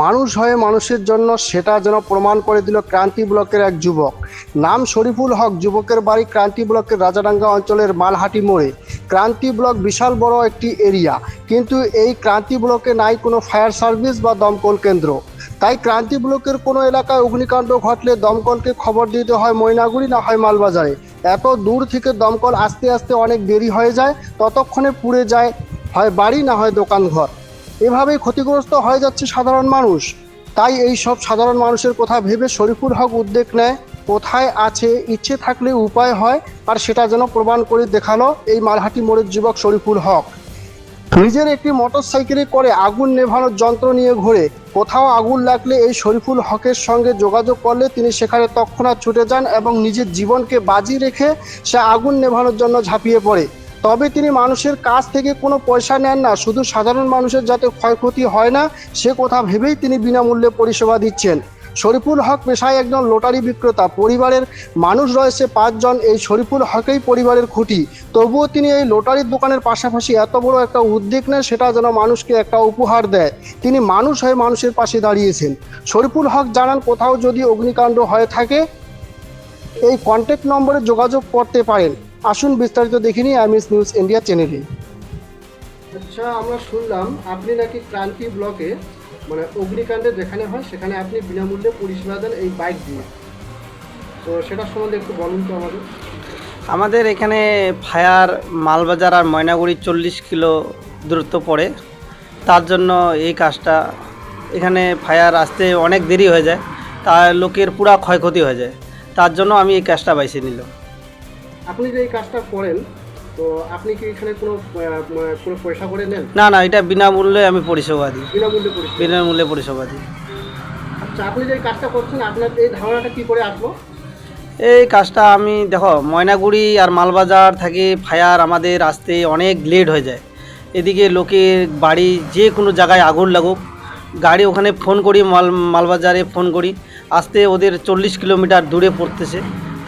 মানুষ হয়ে মানুষের জন্য সেটা যেন প্রমাণ করে দিল ক্রান্তি ব্লকের এক যুবক। নাম শরীফুল হক, যুবকের বাড়ি ক্রান্তি ব্লকের রাজাডাঙ্গা অঞ্চলের মালহাটি মোড়ে। ক্রান্তি ব্লক বিশাল বড় একটি এরিয়া, কিন্তু এই ক্রান্তি ব্লকে নাই কোনো ফায়ার সার্ভিস বা দমকল কেন্দ্র। তাই ক্রান্তি ব্লকের কোনো এলাকায় অগ্নিকাণ্ড ঘটলে দমকলকে খবর দিতে হয় ময়নাগুড়ি না হয় মালবাজারে। এত দূর থেকে দমকল আসতে আসতে অনেক দেরি হয়ে যায়, ততক্ষণে পুড়ে যায়, হয় বাড়ি না হয় দোকানঘর। এভাবেই ক্ষতিগ্রস্ত হয়ে যাচ্ছে সাধারণ মানুষ। তাই এই সব সাধারণ মানুষের কথা ভেবে শরীফুল হক উদ্যোগ নেয়, কোথায় আছে, ইচ্ছে থাকলে উপায় হয়, আর সেটা যেন প্রমাণ করে দেখাল এই মালহাটি মোড়ের যুবক শরীফুল হক। নিজের একটি মোটর সাইকেলে করে আগুন নেভানোর যন্ত্র নিয়ে ঘুরে। কোথাও আগুন লাগলে এই শরীফুল হকের সঙ্গে যোগাযোগ করলে তিনি সেখানে তৎক্ষণাৎ ছুটে যান এবং নিজের জীবনকে বাজি রেখে সে আগুন নেভানোর জন্য ঝাঁপিয়ে পড়ে। তবে তিনি মানুষের কাছ থেকে কোনো পয়সা নেন না। শুধু সাধারণ মানুষের যাতে ক্ষয়ক্ষতি হয় না, সে কথা ভেবেই তিনি বিনামূল্যে পরিষেবা দিচ্ছেন। শরীফুল হক পেশায় একজন লটারি বিক্রেতা। পরিবারের মানুষ রয়েছে পাঁচজন। এই শরীফুল হকেই পরিবারের খুঁটি। তবুও তিনি এই লটারির দোকানের পাশাপাশি এত বড় একটা উদ্যোগ নেন, সেটা যেন মানুষকে একটা উপহার দেয়। তিনি মানুষ হয়ে মানুষের পাশে দাঁড়িয়েছেন। শরীফুল হক জানান, কোথাও যদি অগ্নিকাণ্ড হয়ে থাকে, এই কন্ট্যাক্ট নম্বরে যোগাযোগ করতে পারেন। আসুন বিস্তারিত দেখিনি আমিস নিউজ ইন্ডিয়া চ্যানেলে আচ্ছা আমরা শুনলাম আপনি নাকি ক্রান্তি ব্লকে মানে অগ্নিকাণ্ডে যেখানে হয় সেখানে আপনি বিনামূল্যে পরিষেবা দেন এই বাইক দিয়ে। তো সেটা সম্বন্ধে একটু বলুন তো আমাদের। আমাদের এখানে ফায়ার মালবাজার আর ময়নাগুড়ি চল্লিশ কিলো দূরত্ব পড়ে। তার জন্য এই কাজটা এখানে ফায়ার আসতে অনেক দেরি হয়ে যায় তা লোকের পুরা ক্ষয়ক্ষতি হয়ে যায়। তার জন্য আমি এই কাজটা বাইছে নিলাম। আপনি যে এই কাজটা করেন তো আপনি কি এখানে কোনো কোনো পয়সা করে নেন? না না এটা বিনামূল্যে আমি পরিষেবা দিই। বিনামূল্যে পরিষেবা? বিনামূল্যে পরিষেবা দিই। আচ্ছা আপনি যে এই কাজটা করছেন আপনার এই ধারণাটা কি করে আসলো? এই কাজটা আমি দেখো ময়নাগুড়ি আর মালবাজার থেকে ফায়ার আমাদের আসতে অনেক লেট হয়ে যায়। এদিকে লোকের বাড়ি যে কোনো জায়গায় আগুন লাগুক। গাড়ি ওখানে ফোন করি মাল মালবাজারে ফোন করি। আসতে ওদের চল্লিশ কিলোমিটার দূরে পড়তেছে।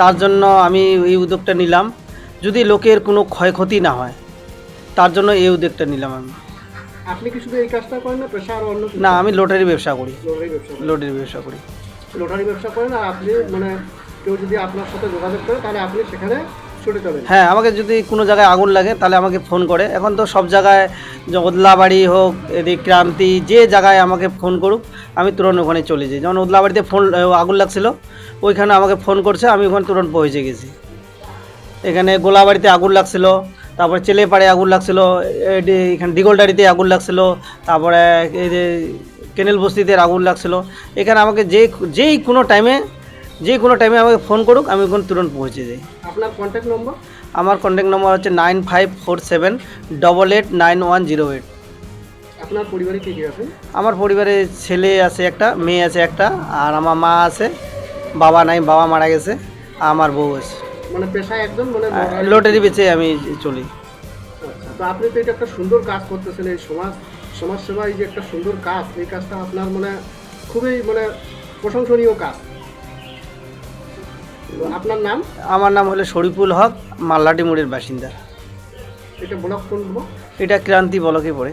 তার জন্য আমি এই উদ্যোগটা নিলাম। যদি লোকের কোনো ক্ষয়ক্ষতি না হয় তার জন্য এই উদ্যোগটা নিলাম আমি। আপনি কি শুধু এই কাজটা করেন না পেশা আর অন্য না আমি লটারি ব্যবসা করি। লটারি ব্যবসা। লটারি ব্যবসা করি। লটারি ব্যবসা করেন আর আপনি মানে কেউ যদি আপনার সাথে যোগাযোগ করে তাহলে আপনি সেখানে ছুটে যাবেন হ্যাঁ আমাকে যদি কোনো জায়গায় আগুন লাগে তাহলে আমাকে ফোন করে। এখন তো সব জায়গায় যে ওদলাবাড়ি হোক এদিক ক্রান্তি যে জায়গায় আমাকে ফোন করুক আমি তুরন্ত ওখানে চলে যাই। যেমন ওদলাবাড়িতে ফোন আগুন লাগছিল ওইখানে আমাকে ফোন করছে আমি ওখানে তুরন্ত পৌঁছে গেছি। এখানে গোলাবাড়িতে আগুন লাগছিল তারপরে চেলেপাড়ে আগুন লাগছিল এখানে দিগলডাড়িতে আগুন লাগছিল তারপরে এই যে কেনেল বস্তিতে আগুন লাগছিল। এখানে আমাকে যে যেই কোনো টাইমে যে কোনো টাইমে আমাকে ফোন করুক আমি ওখানে তুরন্ত পৌঁছে যাই। আপনার কন্ট্যাক্ট নম্বর আমার কন্ট্যাক্ট নম্বর হচ্ছে nine five four seven double eight nine one zero eight আপনার পরিবারে কে কে আছেন আমার পরিবারে ছেলে আছে একটা মেয়ে আছে একটা আর আমার মা আছে বাবা নাই বাবা মারা গেছে আর আমার বউ আছে। মানে পেশায় একজন মানে আর লটারি- বেচে আমি চলি। আচ্ছা, তো আপনি তো এটা একটা সুন্দর কাজ করতেছেন এই সমাজ সমাজ সেবা এই যে একটা সুন্দর কাজ এই কাজটা আপনার মানে খুবই মানে প্রশংসনীয় কাজ। আপনার নাম? আমার নাম হলো শরীফুল হক মাল্লাটি মুড়ের বাসিন্দা। এটা ব্লক কোন এটা ক্রান্তি বলকে পড়ে।